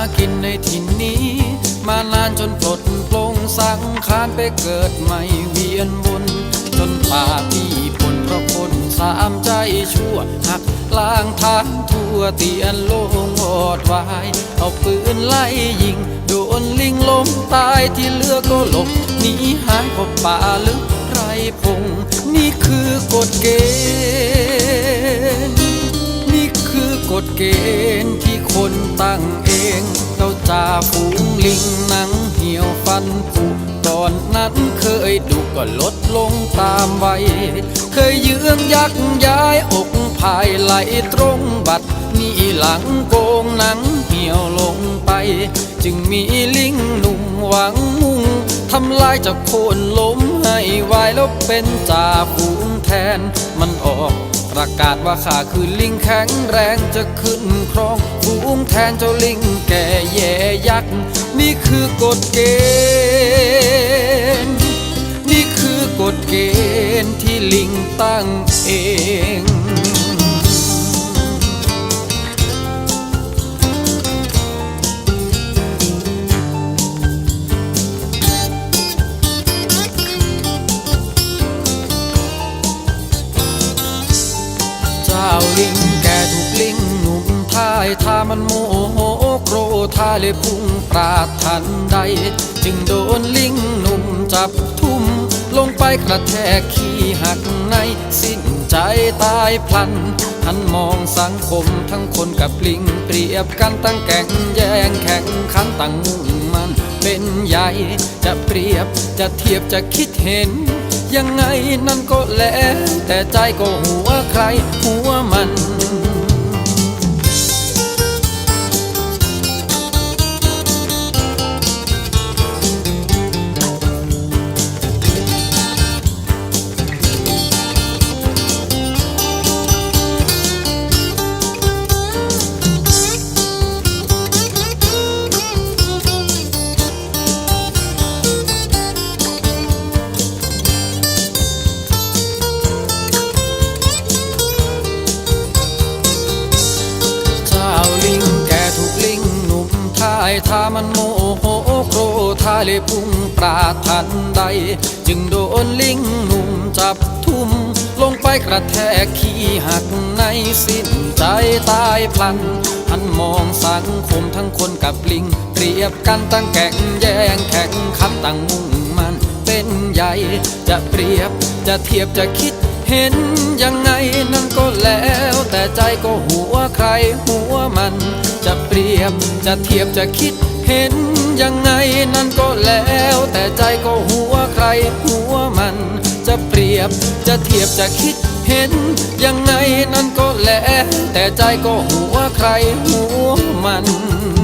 ากินในถิ่นนี้ มานานจนปลดปลงสังขารไปเกิดใหม่เวียนวนจนป่าพี่ผลเพราะคนสามใจชั่วหักล้างทานทั่วเตียนโลงอดวาย เอาปืนไล่ยิง โดนลิงล้มตายที่เลือกก็หลบหนีหายพบป่าลึกไรพง นี่คือกฎเกณฑ์ นี่คือกฎเกณฑ์ คนตั้งเอง เจ้าจ่าฝูงลิงหนังเหี่ยวฟันผุตอนนั้นเคยดุก็ลดลงตามวัยเคยเยื้องยักย้ายอกภายไหลตรงบัดนี่หลังโกงหนังเหี่ยวลงไป จึงมีลิงหนุ่มหวังมู ทำลายจากโคนล้มให้วายแล้วเป็นจ่าฝูงแทน มันออกประกาศว่าข้าคือลิงแข็งแรงจะขึ้นครองฝูงแทนเจ้าลิงแก่แย่ยักษ์นี่คือกฎเกณฑ์ นี่คือกฎเกณฑ์ที่ลิงตั้งเองาลิงแกถูกลิงหนุ่มทายถ้ามันโมโหโกรธาเลยพุ่งปราดทันใด จึงโดนลิงหนุ่มจับทุ่ม ลงไปกระแทกขี้หักในสิ้นใจตายพลันหันมองสังคมทั้งคนกับลิงเปรียบกันตั้งแก่งแย่งแข่งขันตั้งมุ่งมันเป็นใหญ่ จะเปรียบจะเทียบจะคิดเห็น ยังไงนั่นก็แล้ว แต่ใจก็หัวใครหัวมัน ทายถ้ามันโมโหโกรธาเลยพุ่งปราทันใด จึงโดนลิงหนุ่มจับทุ่ม ลงไปกระแทกขี้หักในสิ้นใจตายพลันหันมองสังคมทั้งคนกับลิง เปรียบกันตั้งแก่งแย่งแข่งขันตั้งมุ่งมันเป็นใหญ่ จะเปรียบจะเทียบจะคิด เห็นยังไงนั่นก็แล้ว แต่ใจก็หัวใครหัวมัน จะเปรียบจะเทียบจะคิด เห็นยังไงนั่นก็แล้ว แต่ใจก็หัวใครหัวมัน จะเปรียบจะเทียบจะคิด เห็นยังไงนั่นก็แล้ว แต่ใจก็หัวใครหัวมัน